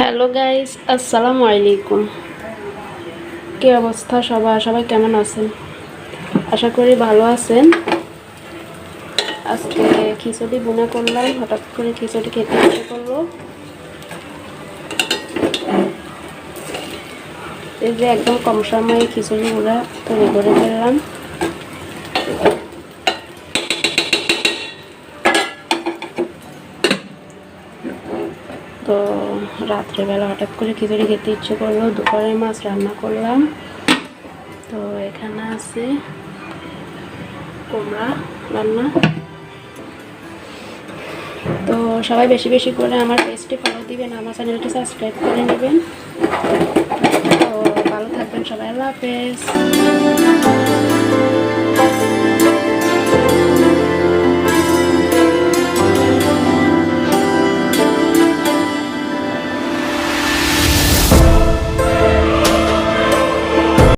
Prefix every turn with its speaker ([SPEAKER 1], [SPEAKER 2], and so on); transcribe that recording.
[SPEAKER 1] Hello guys, আসসালামু আলাইকুম। কী অবস্থা সবার? সবাই কেমন আছেন? আশা করি ভালো আছেন। আজকে খিচুড়ি বুনা করলাম, হঠাৎ করে খিচুড়ি খেতে ইচ্ছে করল। এই যে একদম কম সময়ে খিচুড়ি গুঁড়া তৈরি করে ফেললাম। তো রাত্রেবেলা হঠাৎ করে খিচুড়ি খেতে ইচ্ছে করল, দুপুরে মাছ রান্না করলাম। তো এখানে আছে কুমড়া রান্না। তো সবাই বেশি বেশি করে আমার পেজটি ফলো দিবেন, আমার চ্যানেলটি সাবস্ক্রাইব করে নেবেন। তো ভালো থাকবেন সবাই, আল্লাহ হাফেজ।